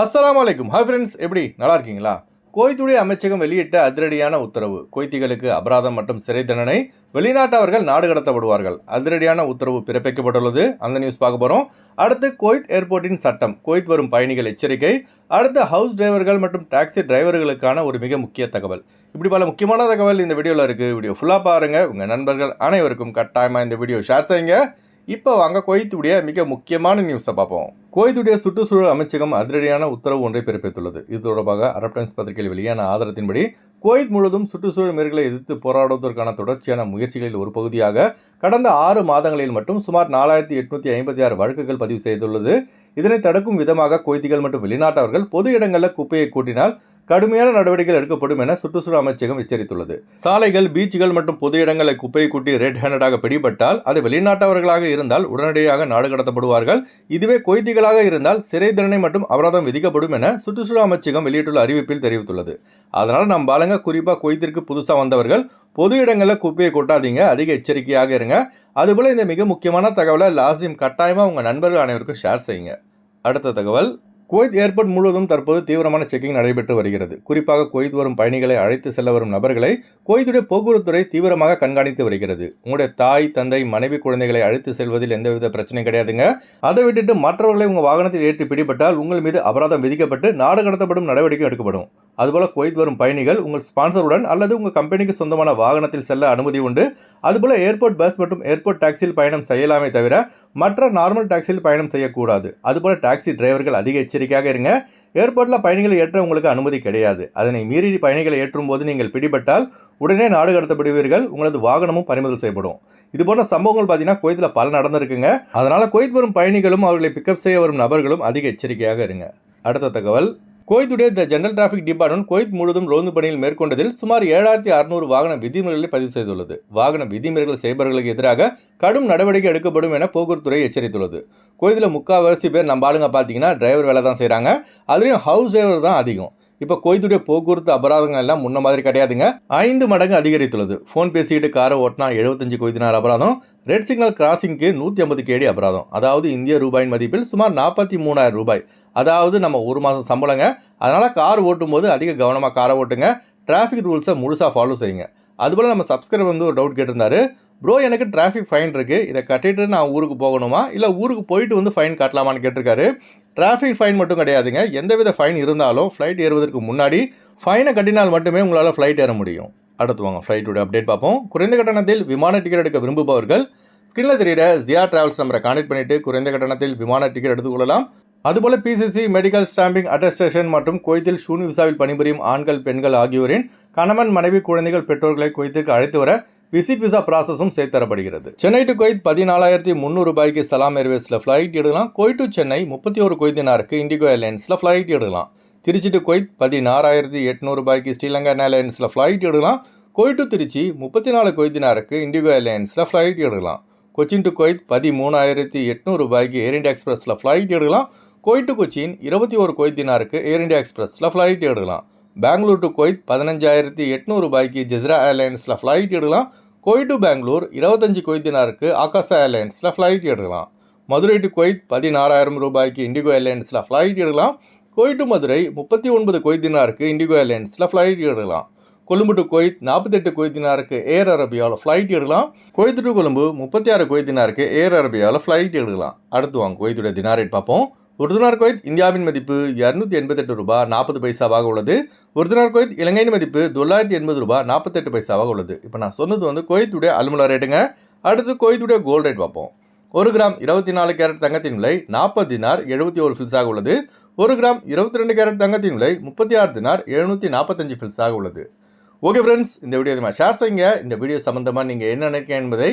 அஸ்லாம் அலைக்கும் hi friends எப்படி? நல்லா இருக்கீங்களா? கோய்த்துடைய அமைச்சகம் வெளியிட்ட அதிரடியான உத்தரவு. கோய்த்திகளுக்கு அபராதம் மற்றும் சிறை தண்டனை வெளிநாட்டவர்கள் நாடு கடத்தப்படுவார்கள் அதிரடியான உத்தரவு பிறப்பிக்கப்பட்டுள்ளது. அந்த நியூஸ் பார்க்க போகிறோம் அடுத்து கோய்த் ஏர்போர்ட்டின் சட்டம். கோய்த் வரும் பயணிகள் எச்சரிக்கை. அடுத்து ஹவுஸ் டிரைவர்கள் மற்றும் டாக்ஸி டிரைவர்களுக்கான ஒரு மிக முக்கிய தகவல். இப்படி பல முக்கியமான தகவல் இந்த வீடியோவில் இருக்குது வீடியோ ஃபுல்லாக பாருங்கள் உங்கள் நண்பர்கள் அனைவருக்கும் கட்டாயமாக இந்த வீடியோ ஷேர் செய்யுங்க. இப்போ வாங்க குவைத்துடைய மிக முக்கியமான நியூஸை பார்ப்போம். குவைத்துடைய சுற்றுச்சூழல் அமைச்சகம் அதிரடியான உத்தரவு ஒன்றை பிறப்பித்துள்ளது. இது தொடர்பாக அரப் டைம்ஸ் பத்திரிகையில் வெளியான ஆதாரத்தின்படி குவைத் முழுவதும் சுற்றுச்சூழல் மீறல்களை எதிர்த்து போராடுவதற்கான தொடர்ச்சியான முயற்சிகளில் ஒரு பகுதியாக கடந்த ஆறு மாதங்களில் மட்டும் சுமார் நாலாயிரத்தி எட்நூத்தி ஐம்பத்தி ஆறு வழக்குகள் பதிவு செய்துள்ளது. இதனை தடுக்கும் விதமாக குவைத்திகள் மற்றும் வெளிநாட்டவர்கள் பொது இடங்களில் குப்பையை கூட்டினால் கடுமையான நடவடிக்கைகள் எடுக்கப்படும் என சுற்றுச்சூழல் அமைச்சகம் எச்சரித்துள்ளது. சாலைகள் பீச்சுகள் மற்றும் பொது இடங்களை குப்பையை கூட்டி ரெட் ஹேண்டடாக பிடிபட்டால் அது வெளிநாட்டவர்களாக இருந்தால் உடனடியாக நாடு கடத்தப்படுவார்கள். இதுவே கொய்திகளாக இருந்தால் சிறை தண்டனை மற்றும் அபராதம் விதிக்கப்படும் என சுற்றுச்சூழல் அமைச்சகம் வெளியிட்டுள்ள அறிவிப்பில் தெரிவித்துள்ளது. அதனால் நம் பாலங்க குறிப்பாக கொய்திற்கு புதுசாக வந்தவர்கள் பொது இடங்களில் குப்பையை கொட்டாதீங்க அதிக எச்சரிக்கையாக இருங்க. அதுபோல் இந்த மிக முக்கியமான தகவலை லாசிம் கட்டாயமாக உங்கள் நண்பர்கள் அனைவருக்கும் ஷேர் செய்யுங்க. அடுத்த தகவல் குவைத் ஏர்போர்ட் முழுவதும் தற்போது தீவிரமான செக்கிங் நடைபெற்று வருகிறது. குறிப்பாக குவைத் வரும் பயணிகளை அழைத்து செல்ல வரும் நபர்களை குவைத்துடைய போக்குவரத்துறை தீவிரமாக கண்காணித்து வருகிறது. உங்களுடைய தாய் தந்தை மனைவி குழந்தைகளை அழைத்து செல்வதில் எந்தவித பிரச்சனையும் கிடையாதுங்க. அதை விட்டுட்டு மற்றவர்களை உங்கள் வாகனத்தில் ஏற்றி பிடிபட்டால் உங்கள் மீது அபராதம் விதிக்கப்பட்டு நாடு கடத்தப்படும் நடவடிக்கை எடுக்கப்படும். அதுபோல் குவைத் வரும் பயணிகள் உங்கள் ஸ்பான்சருடன் அல்லது உங்கள் கம்பெனிக்கு சொந்தமான வாகனத்தில் செல்ல அனுமதி உண்டு. அதுபோல் ஏர்போர்ட் பஸ் மற்றும் ஏர்போர்ட் டாக்ஸியில் பயணம் செய்யலாமே தவிர மற்ற நார்மல் டாக்ஸியில் பயணம் செய்யக்கூடாது. அதுபோல் டாக்ஸி டிரைவர்கள் அதிக எச்சரிக்கையாக இருங்க. ஏர்போர்ட்டில் பயணிகளை ஏற்ற உங்களுக்கு அனுமதி கிடையாது. அதனை மீறி பயணிகளை ஏற்றும் போது நீங்கள் பிடிபட்டால் உடனே நாடு கடத்தப்படுவீர்கள் உங்களது வாகனமும் பறிமுதல் செய்யப்படும். இது போன்ற சம்பவங்கள் பார்த்தீங்கன்னா குவைத்தில் பல நடந்திருக்குங்க. அதனால் குவைத் வரும் பயணிகளும் அவர்களை பிக்கப் செய்ய வரும் நபர்களும் அதிக எச்சரிக்கையாக இருங்க. அடுத்த தகவல். கோயத்துடைய the general traffic department Kuwait முழுவதும் ரோந்து பணியில் மேற்கொண்டதில் சுமார் ஏழாயிரத்தி அறுநூறு வாகன விதிமுறைகளை பதிவு செய்துள்ளது. வாகன விதிமுறைகள் செய்பவர்களுக்கு எதிராக கடும் நடவடிக்கை எடுக்கப்படும் என போக்குவரத்துறை எச்சரித்துள்ளது. கோயத்தில் முக்கால்வாசி பேர் நம்ம ஆளுங்க பார்த்தீங்கன்னா டிரைவர் வேலை தான் செய்கிறாங்க அதுலேயும் ஹவுஸ் டிரைவர் தான் அதிகம். இப்போ கோயத்துடைய போக்குவரத்து அபராதங்கள் எல்லாம் முன்ன மாதிரி கிடையாதுங்க. ஐந்து மடங்கு அதிகரித்துள்ளது. ஃபோன் பேசிக்கிட்டு காரை ஓட்டினா எழுபத்தஞ்சு கொய்தினார் அபராதம். ரெட் சிக்னல் கிராசிங்க்கு நூற்றி ஐம்பது கேடி அபராதம். அதாவது இந்திய ரூபாயின் மதிப்பில் சுமார் நாற்பத்தி மூணாயிரம் ரூபாய். அதாவது நம்ம ஒரு மாதம் சம்பளங்க. அதனால் கார் ஓட்டும் போது அதிக கவனமாக காரை ஓட்டுங்க. டிராஃபிக் ரூல்ஸை முழுசாக ஃபாலோ செய்யுங்க. அதுபோல் நம்ம சப்ஸ்கிரைபர் வந்து ஒரு டவுட் கேட்டிருந்தாரு. ப்ரோ எனக்கு டிராஃபிக் ஃபைன் இருக்குது இதை கட்டிட்டு நான் ஊருக்கு போகணுமா? இல்லை ஊருக்கு போயிட்டு வந்து ஃபைன் கட்டலாமான்னு கேட்டிருக்காரு? டிராஃபிக் ஃபைன் மட்டும் கிடையாதுங்க. எந்தவித ஃபைன் இருந்தாலும் ஃப்ளைட் ஏறுவதற்கு முன்னாடி ஃபைனை கட்டினால் மட்டுமே உங்களால் ஃப்ளைட் ஏற முடியும். அடுத்து வாங்க. ஃப்ளைட்டோட அப்டேட் பார்ப்போம். குறைந்த கட்டணத்தில் விமான டிக்கெட் எடுக்க விரும்புபவர்கள் ஸ்க்ரீனில் தெரியிற ஜியா டிராவல்ஸ் நம்பரை கான்டெக்ட் பண்ணிவிட்டு குறைந்த கட்டணத்தில் விமான டிக்கெட் எடுத்துக்கொள்ளலாம் அதுபோல பிசிசி மெடிக்கல் ஸ்டாம்பிங் அட்டஸ்டேஷன் மற்றும் குவைத்தில் ஷூன் விசாவில் பணிபுரியும் ஆண்கள் பெண்கள் ஆகியோரின் கணவன் மனைவி குழந்தைகள் பெற்றோர்களை குவைத்துக்கு அழைத்து வர விசிட் விசா ப்ராசஸும் சேர்த்தரப்படுகிறது சென்னை டு குவைத் பதினாலாயிரத்தி முந்நூறு ரூபாய்க்கு சலாம் ஏர்வேஸில் ஃப்ளைட் எடுக்கலாம். குவைட் டு சென்னை முப்பத்தி ஒரு குவைத்தினாருக்கு இண்டிகோ ஏர்லைன்ஸில் ஃப்ளைட் எடுக்கலாம். திருச்சி டு குவைத் பதினாறாயிரத்தி எட்நூறு ரூபாய்க்கு ஸ்ரீலங்கா ஏர்லைன்ஸில் ஃப்ளைட் எடுக்கலாம். குவைட் டு திருச்சி முப்பத்தி நாலு குவைத்தினாருக்கு இண்டிகோ ஏர்லைன்ஸில் ஃப்ளைட் எடுக்கலாம். கொச்சின் டு குவைத் பதிமூணாயிரத்தி எட்நூறு ரூபாய்க்கு ஏர் இண்டியா எக்ஸ்பிரஸில் ஃப்ளைட் எடுக்கலாம். குவைட் டு கொச்சின் இருபத்தி ஒரு குவைத்தினாருக்கு ஏர் இண்டியா எக்ஸ்பிரஸில் ஃப்ளைட் எடுக்கலாம். பெங்களூர் டு கொய்த் பதினஞ்சாயிரத்தி எட்நூறு ரூபாய்க்கு ஜெஸ்ரா ஏர்லைன்ஸில் ஃப்ளைட் எடுக்கலாம். கொய்ட் டு பெங்களூர் இருபத்தஞ்சு குவைத்தினாருக்கு ஆகாசா ஏர்லைன்ஸில் ஃப்ளைட் எடுக்கலாம். மதுரை டு கொய்த் பதினாறாயிரம் ரூபாய்க்கு இண்டிகோ ஏர்லைன்ஸில் ஃப்ளைட் எடுக்கலாம். குவைட் டு மதுரை முப்பத்தி ஒன்பது கொய்தினாருக்கு இண்டிகோ ஏர்லைன்ஸில் ஃப்ளைட் எடுக்கலாம். கொழும்பு டு கொய்த் நாற்பத்தெட்டு கொய்தினாருக்கு ஏர் அரபியாவில் ஃப்ளைட் எடுக்கலாம். கொய்த்து டு கொழும்பு முப்பத்தி ஆறு கொய்தினாருக்கு ஏர் அரபியாவில் ஃப்ளைட் எடுக்கலாம். அடுத்து வாங்க கொய்த்துடைய தினாரேட் பார்ப்போம். ஒரு தினார் குவைத் இந்தியாவின் மதிப்பு இரநூத்தி எண்பத்தெட்டு ரூபாய் நாற்பது பைசாவாக உள்ளது. ஒரு தினார் குவைத் இலங்கையின் மதிப்பு தொள்ளாயிரத்தி எண்பது ரூபாய் நாற்பத்தெட்டு பைசாவாக உள்ளது. இப்போ நான் சொன்னது வந்து குவைத்துடைய அலுமிலா ரேட்டுங்க. அடுத்து குவைத்துடைய கோல்டு ரேட் பார்ப்போம். ஒரு கிராம் இருபத்தி நாலு கேரட் தங்கத்தின் விலை நாற்பது தினார் எழுபத்தி ஒரு ஃபில்ஸாக உள்ளது. ஒரு கிராம் இருபத்தி ரெண்டு கேரட் தங்கத்தின் விலை முப்பத்தி ஆறு தினார் எழுநூற்றி நாற்பத்தஞ்சு ஃபில்ஸாக உள்ளது. ஓகே ஃப்ரெண்ட்ஸ் இந்த வீடியோ ஷேர் செய்யுங்க. இந்த வீடியோ சம்மந்தமாக நீங்கள் என்ன நினைக்கிறீங்க என்பதை